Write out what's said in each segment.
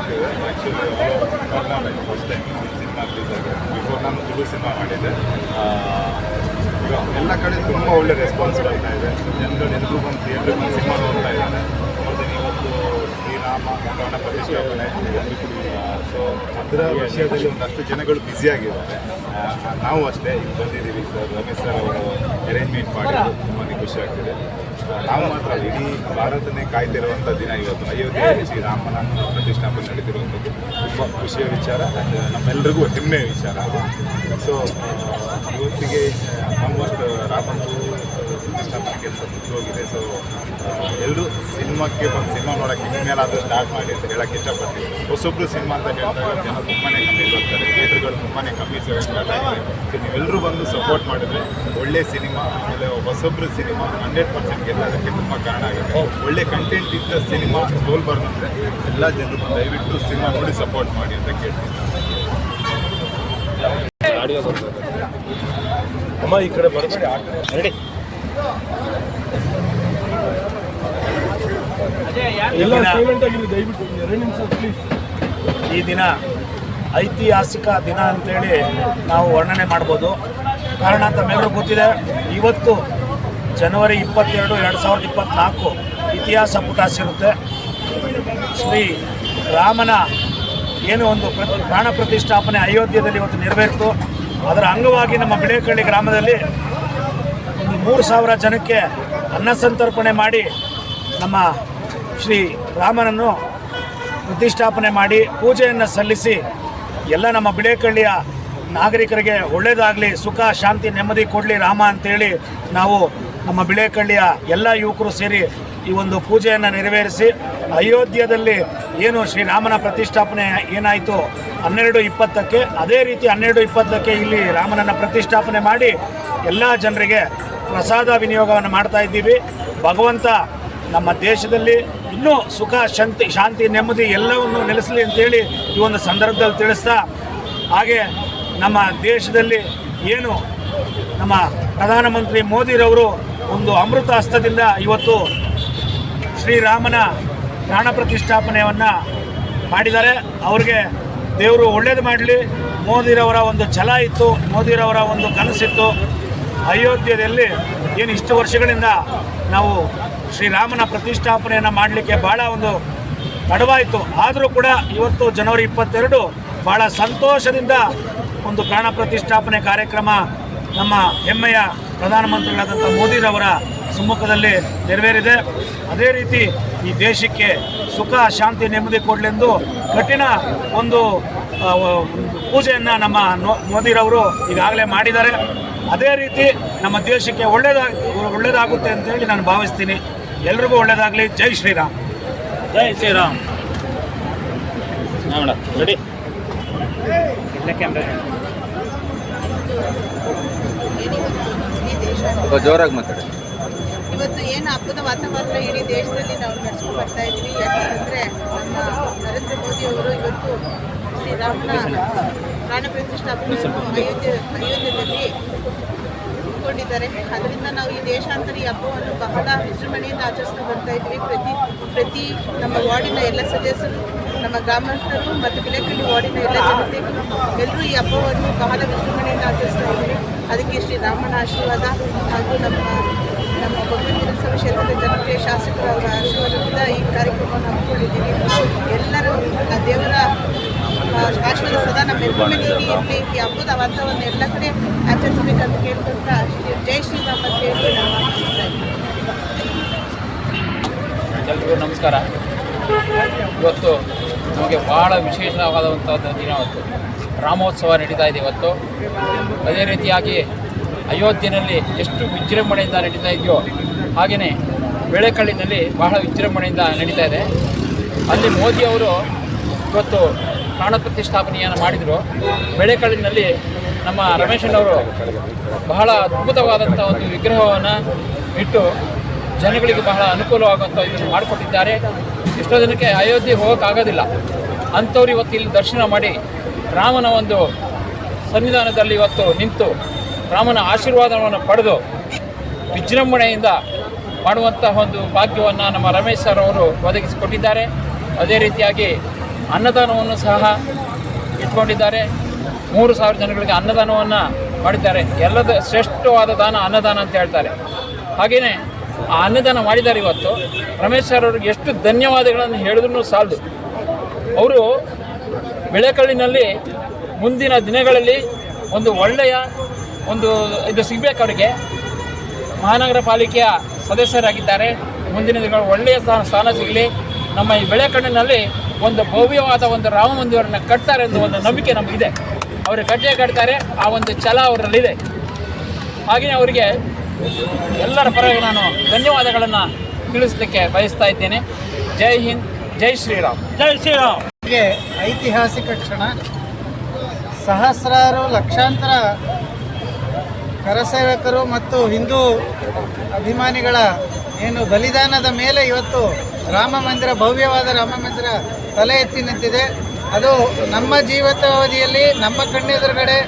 ಆಗ್ತಿದೆ actually normal first time cinema release ಆಗಿದೆ before ನಾನು ತುಳು ಸಿನಿಮಾ ಮಾಡಿದ್ದೆ. ಈಗ ಎಲ್ಲ ಕಡೆ ತುಂಬ ಒಳ್ಳೆ ರೆಸ್ಪಾನ್ಸ್ ಬರ್ತಾ ಇದೆ. ಜನರು ಎಲ್ಲರೂ ಬಂದು ಥಿಯೇಟ್ರಿಗೆ ಬಂದು ಸಿನಿಮಾ ನೋಡ್ತಾ ಇದ್ದಾರೆ. ಮತ್ತು ಇವತ್ತು ಶ್ರೀರಾಮ ರಾವಣ ಪ್ರತಿಷ್ಠಾಪನೆ ಸೊ ಅದರ ವಿಷಯದಲ್ಲಿ ಒಂದಷ್ಟು ಜನಗಳು ಬ್ಯುಸಿ ಆಗಿದ್ದಾರೆ. ನಾವು ಅಷ್ಟೇ, ಈಗ ಬಂದಿದ್ದೀವಿ. ಸರ್ ರಮೇಶ್ ಸರ್ ಅವರು ಅರೇಂಜ್ಮೆಂಟ್ ಮಾಡಿ ತುಂಬಾ ಖುಷಿ ಆಗ್ತಿದೆ. ನಾವು ಮಾತ್ರ ಇಡೀ ಭಾರತನೇ ಕಾಯ್ತಿರುವಂಥ ದಿನ ಇವತ್ತು. ಅಯೋಧ್ಯೆಯಲ್ಲಿ ಶ್ರೀರಾಮನ ಪ್ರತಿಷ್ಠಾಪನೆ ನಡೆದಿರುವಂಥದ್ದು ತುಂಬ ಖುಷಿಯ ವಿಚಾರ ಆ್ಯಂಡ್ ನಮ್ಮೆಲ್ಲರಿಗೂ ಹೆಮ್ಮೆಯ ವಿಚಾರ ಸೊ ಇವತ್ತಿಗೆ ಆಲ್ಮೋಸ್ಟ್ ರಾಮಂದು ಪ್ರತಿಷ್ಠಾಪನೆ ಕೆಲಸ ಮುಗಿದೋಗಿದೆ ಸೊ ಎಲ್ಲರೂ ಸಿನಿಮಾಕ್ಕೆ ಬಂದು ಸಿನಿಮಾ ನೋಡೋಕ್ಕೆ ಇನ್ಮೇಲಾದರೂ ಸ್ಟಾರ್ಟ್ ಮಾಡಿ ಅಂತ ಹೇಳಕ್ಕೆ ಇಷ್ಟಪಡ್ತೀನಿ. ಹೊಸೊಬ್ಬರು ಸಿನಿಮಾ ಅಂತ ಹೇಳ್ತಾ ಜನ ತುಂಬಾ ಕಮ್ಮಿ ಬರ್ತಾರೆ ಥಿಯೇಟ್ರ್ಗಳು ತುಂಬಾ ಕಮ್ಮಿ ಸ್ಟಾರ್ಟ್ ಆಗಿದೆ ನೀವೆಲ್ಲರೂ ಬಂದು ಸಪೋರ್ಟ್ ಮಾಡಿದ್ರೆ ಒಳ್ಳೆ ಸಿನಿಮಾ, ಆಮೇಲೆ ಹೊಸೊಬ್ಬರು ಸಿನಿಮಾ ಹಂಡ್ರೆಡ್ ಪರ್ಸೆಂಟ್ ಗೆಲ್ಲೋದಕ್ಕೆ ತುಂಬ ಕಾರಣ ಆಗುತ್ತೆ. ಒಳ್ಳೆ ಕಂಟೆಂಟ್ ಇದ್ದ ಸಿನಿಮಾ ಸೋಲ್ಬಾರ್ದು ಅಂದರೆ ಎಲ್ಲ ಜನರು ದಯವಿಟ್ಟು ಸಿನಿಮಾ ನೋಡಿ ಸಪೋರ್ಟ್ ಮಾಡಿ ಅಂತ ಕೇಳ್ತೀನಿ. ಅಮ್ಮ, ಈ ಕಡೆ ಆ ರೆಡಿ ಈ ದಿನ ಐತಿಹಾಸಿಕ ದಿನ ಅಂತೇಳಿ ನಾವು ವರ್ಣನೆ ಮಾಡ್ಬೋದು. ಕಾರಣ ಅಂತ ತಮ್ಮೆಲ್ಲರೂ ಗೊತ್ತಿದೆ ಇವತ್ತು ಜನವರಿ ಇಪ್ಪತ್ತೆರಡು ಎರಡು ಸಾವಿರದ ಇಪ್ಪತ್ತ್ನಾಲ್ಕು ಇತಿಹಾಸ ಪುಟ ಸಿಗುತ್ತೆ. ಶ್ರೀ ರಾಮನ ಏನು ಒಂದು ಪ್ರ ಪ್ರಾಣ ಪ್ರತಿಷ್ಠಾಪನೆ ಅಯೋಧ್ಯೆಯಲ್ಲಿ ಇವತ್ತು ನೆರವೇರಿತು ಅದರ ಅಂಗವಾಗಿ ನಮ್ಮ ಬಿಳೇಕಳ್ಳಿ ಗ್ರಾಮದಲ್ಲಿ ಮೂರು ಸಾವಿರ ಜನಕ್ಕೆ ಅನ್ನ ಸಂತರ್ಪಣೆ ಮಾಡಿ ನಮ್ಮ ಶ್ರೀ ರಾಮನನ್ನು ಪ್ರತಿಷ್ಠಾಪನೆ ಮಾಡಿ ಪೂಜೆಯನ್ನು ಸಲ್ಲಿಸಿ ಎಲ್ಲ ನಮ್ಮ ಬಿಳೇಕಳ್ಳಿಯ ನಾಗರಿಕರಿಗೆ ಒಳ್ಳೆಯದಾಗಲಿ, ಸುಖ, ಶಾಂತಿ, ನೆಮ್ಮದಿ ಕೊಡಲಿ ರಾಮ ಅಂತೇಳಿ ನಾವು ನಮ್ಮ ಬಿಳೇಕಳ್ಳಿಯ ಎಲ್ಲ ಯುವಕರು ಸೇರಿ ಈ ಒಂದು ಪೂಜೆಯನ್ನು ನೆರವೇರಿಸಿ ಅಯೋಧ್ಯದಲ್ಲಿ ಏನು ಶ್ರೀರಾಮನ ಪ್ರತಿಷ್ಠಾಪನೆ ಏನಾಯಿತು ಹನ್ನೆರಡು ಇಪ್ಪತ್ತಕ್ಕೆ, ಅದೇ ರೀತಿ ಹನ್ನೆರಡು ಇಪ್ಪತ್ತಕ್ಕೆ ಇಲ್ಲಿ ರಾಮನನ್ನು ಪ್ರತಿಷ್ಠಾಪನೆ ಮಾಡಿ ಎಲ್ಲ ಜನರಿಗೆ ಪ್ರಸಾದ ವಿನಿಯೋಗವನ್ನು ಮಾಡ್ತಾ ಇದ್ದೀವಿ. ಭಗವಂತ ನಮ್ಮ ದೇಶದಲ್ಲಿ ಇನ್ನೂ ಸುಖ, ಶಾಂತಿ ಶಾಂತಿ, ನೆಮ್ಮದಿ ಎಲ್ಲವನ್ನು ನೆಲೆಸಲಿ ಅಂತೇಳಿ ಈ ಒಂದು ಸಂದರ್ಭದಲ್ಲಿ ತಿಳಿಸ್ತಾ, ಹಾಗೆ ನಮ್ಮ ದೇಶದಲ್ಲಿ ಏನು ನಮ್ಮ ಪ್ರಧಾನಮಂತ್ರಿ ಮೋದಿರವರು ಒಂದು ಅಮೃತ ಹಸ್ತದಿಂದ ಇವತ್ತು ಶ್ರೀರಾಮನ ಪ್ರಾಣ ಪ್ರತಿಷ್ಠಾಪನೆಯನ್ನು ಮಾಡಿದ್ದಾರೆ. ಅವ್ರಿಗೆ ದೇವರು ಒಳ್ಳೇದು ಮಾಡಲಿ. ಮೋದಿರವರ ಒಂದು ಛಲ ಇತ್ತು, ಮೋದಿರವರ ಒಂದು ಕನಸಿತ್ತು. ಅಯೋಧ್ಯೆಯಲ್ಲಿ ಏನು ಇಷ್ಟು ವರ್ಷಗಳಿಂದ ನಾವು ಶ್ರೀರಾಮನ ಪ್ರತಿಷ್ಠಾಪನೆಯನ್ನು ಮಾಡಲಿಕ್ಕೆ ಭಾಳ ಒಂದು ತಡವಾಯಿತು. ಆದರೂ ಕೂಡ ಇವತ್ತು ಜನವರಿ ಇಪ್ಪತ್ತೆರಡು ಭಾಳ ಸಂತೋಷದಿಂದ ಒಂದು ಪ್ರಾಣ ಪ್ರತಿಷ್ಠಾಪನೆ ಕಾರ್ಯಕ್ರಮ ನಮ್ಮ ಹೆಮ್ಮೆಯ ಪ್ರಧಾನಮಂತ್ರಿಗಳಾದಂಥ ಮೋದಿರವರ ಸಮ್ಮುಖದಲ್ಲಿ ನೆರವೇರಿದೆ. ಅದೇ ರೀತಿ ಈ ದೇಶಕ್ಕೆ ಸುಖ, ಶಾಂತಿ, ನೆಮ್ಮದಿ ಕೊಡಲೆಂದು ಕಠಿಣ ಒಂದು ಪೂಜೆಯನ್ನು ನಮ್ಮ ಮೋದಿರವರು ಈಗಾಗಲೇ ಮಾಡಿದ್ದಾರೆ. ಅದೇ ರೀತಿ ನಮ್ಮ ದೇಶಕ್ಕೆ ಒಳ್ಳೆಯದಾಗ ಅಂತ ಅಂತೇಳಿ ನಾನು ಭಾವಿಸ್ತೀನಿ. ಎಲ್ರಿಗೂ ಒಳ್ಳೇದಾಗಲಿ. ಜೈ ಶ್ರೀರಾಮ್. ಜೈ ಶ್ರೀರಾಮ್. ರೆಡಿ ಇಲ್ಲ ಕ್ಯಾಮ್ರಾ ಜೋರಾಗಿ ಮಾತಾಡಿ. ಇವತ್ತು ಏನು ಹಬ್ಬದ ವಾತಾವರಣ ಇಡೀ ದೇಶದಲ್ಲಿ ನಾವು ನಡೆಸ್ಕೊಂಡು ಬರ್ತಾ ಇದ್ವಿ. ಯಾಕಂದ್ರೆ ನಮ್ಮ ನರೇಂದ್ರ ಮೋದಿ ಅವರು ಇವತ್ತು ಶ್ರೀರಾಮನ ಪ್ರಾಣ ಪ್ರತಿಷ್ಠಾಪನೆಯನ್ನು ಅಯೋಧ್ಯೆ ಅಯೋಧ್ಯೆಯಲ್ಲಿ ಇಟ್ಕೊಂಡಿದ್ದಾರೆ ಅದರಿಂದ ನಾವು ಈ ದೇಶಾಂತರ ಈ ಹಬ್ಬವನ್ನು ಬಹಳ ವಿಜೃಂಭಣೆಯಿಂದ ಆಚರಿಸ್ತಾ ಬರ್ತಾ ಇದ್ವಿ ಪ್ರತಿ ಪ್ರತಿ ನಮ್ಮ ವಾರ್ಡಿನ ಎಲ್ಲ ಸದಸ್ಯರು ನಮ್ಮ ಗ್ರಾಮಸ್ಥರು ಮತ್ತು ಬಿಲೆಕಳ್ಳಿ ವಾರ್ಡಿನ ಎಲ್ಲ ಜನತೆಗಳು ಎಲ್ಲರೂ ಈ ಹಬ್ಬವನ್ನು ಬಹಳ ವಿಜೃಂಭಣೆಯಿಂದ ಆಚರಿಸ್ತಾ ಇದ್ವಿ ಅದಕ್ಕೆ ಶ್ರೀರಾಮನ ಆಶೀರ್ವಾದ ಹಾಗೂ ನಮ್ಮ ನಮ್ಮ ಬೊಮ್ಮೆ ವಿಧಾನಸಭಾ ಕ್ಷೇತ್ರದ ಜನಪ್ರಿಯ ಶಾಸಕರವರ ಆಶೀರ್ವಾದದಿಂದ ಈ ಕಾರ್ಯಕ್ರಮವನ್ನು ಹಮ್ಮಿಕೊಂಡಿದ್ದೀವಿ. ಎಲ್ಲರೂ ಆ ದೇವರ ಆಶೀರ್ವಾದ ಸದಾ ನಮ್ಮ ನೀಡಿ ಇರಲಿ ಈ ಹಬ್ಬದ ವಾತಾವರಣ ಎಲ್ಲ ಕಡೆ ಆಚರಿಸಬೇಕಂತ ಕೇಳ್ಕೊಂತ ಜೈ ಶ್ರೀರಾಮ್ ಅಂತ ಹೇಳಿ ನಮಸ್ಕಾರ. ಇವತ್ತು ನಮಗೆ ಬಹಳ ವಿಶೇಷವಾದಂಥ ದಿನ ಇವತ್ತು. ರಾಮೋತ್ಸವ ನಡೀತಾ ಇದೆ ಇವತ್ತು. ಅದೇ ರೀತಿಯಾಗಿ ಅಯೋಧ್ಯೆಯಲ್ಲಿ ಎಷ್ಟು ವಿಜೃಂಭಣೆಯಿಂದ ನಡೀತಾ ಇದೆಯೋ ಹಾಗೆಯೇ ಬೆಳೆಕಳ್ಳಿನಲ್ಲಿ ಬಹಳ ವಿಜೃಂಭಣೆಯಿಂದ ನಡೀತಾ ಇದೆ. ಅಲ್ಲಿ ಮೋದಿಯವರು ಇವತ್ತು ಪ್ರಾಣ ಪ್ರತಿಷ್ಠಾಪನೆಯನ್ನು ಮಾಡಿದರು. ಬೆಳೆಕಳಿನಲ್ಲಿ ನಮ್ಮ ರಮೇಶಣ್ಣವರು ಬಹಳ ಅದ್ಭುತವಾದಂಥ ಒಂದು ವಿಗ್ರಹವನ್ನು ಇಟ್ಟು ಜನಗಳಿಗೆ ಬಹಳ ಅನುಕೂಲವಾಗುವಂಥ ಇದನ್ನು ಮಾಡಿಕೊಟ್ಟಿದ್ದಾರೆ. ಎಷ್ಟೋ ಜನಕ್ಕೆ ಅಯೋಧ್ಯೆ ಹೋಗೋಕ್ಕಾಗೋದಿಲ್ಲ ಅಂಥವ್ರು ಇವತ್ತು ಇಲ್ಲಿ ದರ್ಶನ ಮಾಡಿ ರಾಮನ ಒಂದು ಸನ್ನಿಧಾನದಲ್ಲಿ ಇವತ್ತು ನಿಂತು ರಾಮನ ಆಶೀರ್ವಾದವನ್ನು ಪಡೆದು ವಿಜೃಂಭಣೆಯಿಂದ ಮಾಡುವಂತಹ ಒಂದು ಭಾಗ್ಯವನ್ನು ನಮ್ಮ ರಮೇಶ್ ಸರ್ ಅವರು ಒದಗಿಸಿಕೊಟ್ಟಿದ್ದಾರೆ. ಅದೇ ರೀತಿಯಾಗಿ ಅನ್ನದಾನವನ್ನು ಸಹ ಇಟ್ಕೊಂಡಿದ್ದಾರೆ. ಮೂರು ಸಾವಿರ ಜನಗಳಿಗೆ ಅನ್ನದಾನವನ್ನು ಮಾಡಿದ್ದಾರೆ. ಎಲ್ಲದ ಶ್ರೇಷ್ಠವಾದ ದಾನ ಅನ್ನದಾನ ಅಂತ ಹೇಳ್ತಾರೆ. ಹಾಗೆಯೇ ಆ ಅನ್ನದಾನ ಮಾಡಿದ್ದಾರೆ ಇವತ್ತು. ರಮೇಶ್ ಸರ್ ಅವ್ರಿಗೆ ಎಷ್ಟು ಧನ್ಯವಾದಗಳನ್ನು ಹೇಳಿದ್ರು ಸಾಲದು. ಅವರು ಬೆಳೆಕಲ್ಲಿನಲ್ಲಿ ಮುಂದಿನ ದಿನಗಳಲ್ಲಿ ಒಂದು ಒಳ್ಳೆಯ ಒಂದು ಇದು ಸಿಗಬೇಕು ಅವರಿಗೆ. ಮಹಾನಗರ ಪಾಲಿಕೆಯ ಸದಸ್ಯರಾಗಿದ್ದಾರೆ. ಮುಂದಿನ ದಿನಗಳು ಒಳ್ಳೆಯ ಸ್ಥಾನ ಸಿಗಲಿ. ನಮ್ಮ ಈ ಬೆಳೆಕಣ್ಣಿನಲ್ಲಿ ಒಂದು ಭವ್ಯವಾದ ಒಂದು ರಾಮ ಮಂದಿರವನ್ನು ಕಟ್ತಾರೆ ಎಂದು ಒಂದು ನಂಬಿಕೆ ನಮಗಿದೆ. ಅವರು ಕಟ್ಟೆ ಕಟ್ತಾರೆ ಆ ಒಂದು ಛಲ ಅವರಲ್ಲಿದೆ. ಹಾಗೆಯೇ ಅವರಿಗೆ ಎಲ್ಲರ ಪರವಾಗಿ ನಾನು ಧನ್ಯವಾದಗಳನ್ನು ತಿಳಿಸಲಿಕ್ಕೆ ಬಯಸ್ತಾ ಇದ್ದೇನೆ. ಜೈ ಹಿಂದ್ ಜೈ ಶ್ರೀರಾಮ್. ಜೈ ಶ್ರೀರಾಮ್. ಐತಿಹಾಸಿಕ ಕ್ಷಣ. ಸಹಸ್ರಾರು ಲಕ್ಷಾಂತರ ಕರಸೇವಕರು ಮತ್ತು ಹಿಂದೂ ಅಭಿಮಾನಿಗಳ ಏನು ಬಲಿದಾನದ ಮೇಲೆ ಇವತ್ತು ರಾಮ ಮಂದಿರ, ಭವ್ಯವಾದ ರಾಮ ಮಂದಿರ ತಲೆ ಎತ್ತಿ ನಿಂತಿದೆ. ಅದು ನಮ್ಮ ಜೀವಿತಾವಧಿಯಲ್ಲಿ, ನಮ್ಮ ಕಣ್ಣೆದುರುಗಡೆ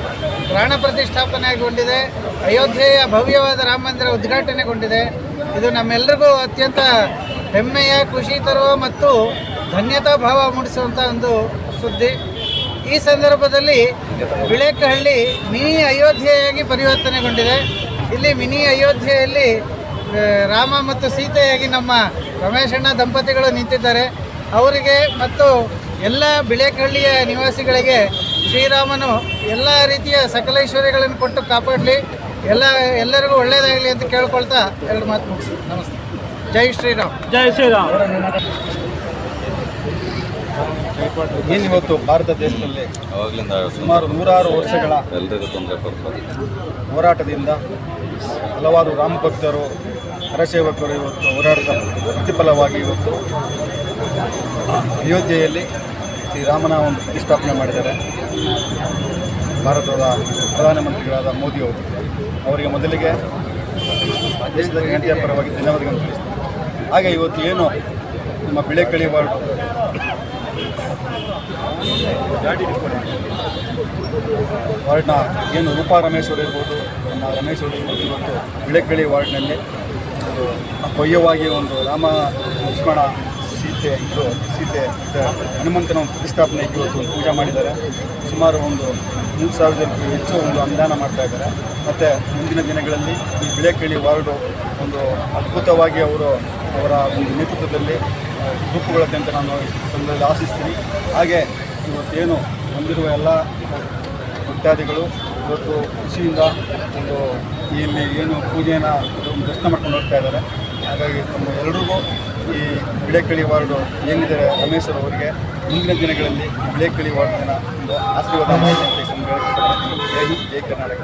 ಪ್ರಾಣ ಪ್ರತಿಷ್ಠಾಪನೆಗೊಂಡಿದೆ. ಅಯೋಧ್ಯೆಯ ಭವ್ಯವಾದ ರಾಮ ಮಂದಿರ ಉದ್ಘಾಟನೆಗೊಂಡಿದೆ. ಇದು ನಮ್ಮೆಲ್ಲರಿಗೂ ಅತ್ಯಂತ ಹೆಮ್ಮೆಯ, ಖುಷಿ ತರುವ ಮತ್ತು ಧನ್ಯತಾ ಭಾವ ಮೂಡಿಸುವಂಥ ಒಂದು ಸುದ್ದಿ. ಈ ಸಂದರ್ಭದಲ್ಲಿ ಬಿಳೇಕಹಳ್ಳಿ ಮಿನಿ ಅಯೋಧ್ಯೆಯಾಗಿ ಪರಿವರ್ತನೆಗೊಂಡಿದೆ. ಇಲ್ಲಿ ಮಿನಿ ಅಯೋಧ್ಯೆಯಲ್ಲಿ ರಾಮ ಮತ್ತು ಸೀತೆಯಾಗಿ ನಮ್ಮ ರಮೇಶಣ್ಣ ದಂಪತಿಗಳು ನಿಂತಿದ್ದಾರೆ. ಅವರಿಗೆ ಮತ್ತು ಎಲ್ಲ ಬಿಳೇಕಹಳ್ಳಿಯ ನಿವಾಸಿಗಳಿಗೆ ಶ್ರೀರಾಮನು ಎಲ್ಲ ರೀತಿಯ ಸಕಲೇಶ್ವರಿಗಳನ್ನು ಕೊಟ್ಟು ಕಾಪಾಡಲಿ. ಎಲ್ಲ ಎಲ್ಲರಿಗೂ ಒಳ್ಳೆಯದಾಗಲಿ ಅಂತ ಕೇಳ್ಕೊಳ್ತಾ ಎರಡು ಮಾತು ಮುಗಿಸ್ತೀನಿ. ನಮಸ್ತೆ. ಜೈ ಶ್ರೀರಾಮ್. ಜೈ ಶ್ರೀರಾಮ್. ಇವತ್ತು ಭಾರತ ದೇಶದಲ್ಲಿ ಸುಮಾರು ನೂರಾರು ವರ್ಷಗಳ ಹೋರಾಟದಿಂದ ಹಲವಾರು ರಾಮ ಭಕ್ತರು ಹರಸೇವಕರು ಇವತ್ತು ಹೋರಾಟದ ಪ್ರತಿಫಲವಾಗಿ ಇವತ್ತು ಅಯೋಧ್ಯೆಯಲ್ಲಿ ಶ್ರೀರಾಮನ ಒಂದು ಪ್ರತಿಷ್ಠಾಪನೆ ಮಾಡಿದ್ದಾರೆ. ಭಾರತದ ಪ್ರಧಾನಮಂತ್ರಿಗಳಾದ ಮೋದಿಯವರು ಅವರಿಗೆ ಮೊದಲಿಗೆ ದೇಶದ ಗಂಟೆಯ ಪರವಾಗಿ ಧನ್ಯವಾದಗಳನ್ನು ತಿಳಿಸ್ತಾರೆ ಹಾಗೆ ಇವತ್ತು ಏನು ನಮ್ಮ ಬಿಳೆಕಳಿ ವಾರ್ಡ್ ವಾರ್ಡ್ನ ಏನು ರೂಪಾ ರಮೇಶ್ ಅವರು ಇರ್ಬೋದು, ನಮ್ಮ ರಮೇಶ್ ಅವರು ಇವತ್ತು ಬಿಳೆಕಳಿ ವಾರ್ಡ್ನಲ್ಲಿ ಒಂದು ಒಂದು ರಾಮ ಲಕ್ಷ್ಮಣ ಸೀತೆ ಇದು ಸೀತೆ ಹನುಮಂತನ ಒಂದು ಪ್ರತಿಷ್ಠಾಪನೆ ಇವತ್ತು ಒಂದು ಪೂಜೆ ಮಾಡಿದ್ದಾರೆ. ಸುಮಾರು ಒಂದು ಮೂರು ಸಾವಿರದಕ್ಕೂ ಹೆಚ್ಚು ಒಂದು ಅನುದಾನ ಮಾಡ್ತಾ ಇದ್ದಾರೆ. ಮತ್ತು ಮುಂದಿನ ದಿನಗಳಲ್ಲಿ ಈ ಬಿಳೆಕೇಳಿ ವಾರ್ಡು ಒಂದು ಅದ್ಭುತವಾಗಿ ಅವರು ಅವರ ಒಂದು ನೇತೃತ್ವದಲ್ಲಿ ರೂಪುಗೊಳ್ಳುತ್ತೆ ಅಂತ ನಾನು ಸಂದರ್ಭದಲ್ಲಿ ಆಶಿಸ್ತೀನಿ. ಹಾಗೆ ಇವತ್ತೇನು ಹೊಂದಿರುವ ಎಲ್ಲ ಭಕ್ತಾದಿಗಳು ಇವತ್ತು ಖುಷಿಯಿಂದ ಒಂದು ಇಲ್ಲಿ ಏನು ಪೂಜೆಯನ್ನು ದರ್ಶನ ಮಾಡ್ಕೊಂಡು ಹೋಗ್ತಾ ಇದ್ದಾರೆ. ಹಾಗಾಗಿ ತಮ್ಮ ಎಲ್ರಿಗೂ ಈ ಬಿಳೆಕಳಿ ವಾರ್ಡು ಏನಿದ್ದಾರೆ ರಮೇಶ್ವರ ಅವರಿಗೆ ಮುಂದಿನ ದಿನಗಳಲ್ಲಿ ಬಿಳೆಕಳಿ ವಾರ್ಡ್ನ ಒಂದು ಆಶೀರ್ವಾದ ಮಾಡಿ ಜೈ ಕರ್ನಾಟಕ.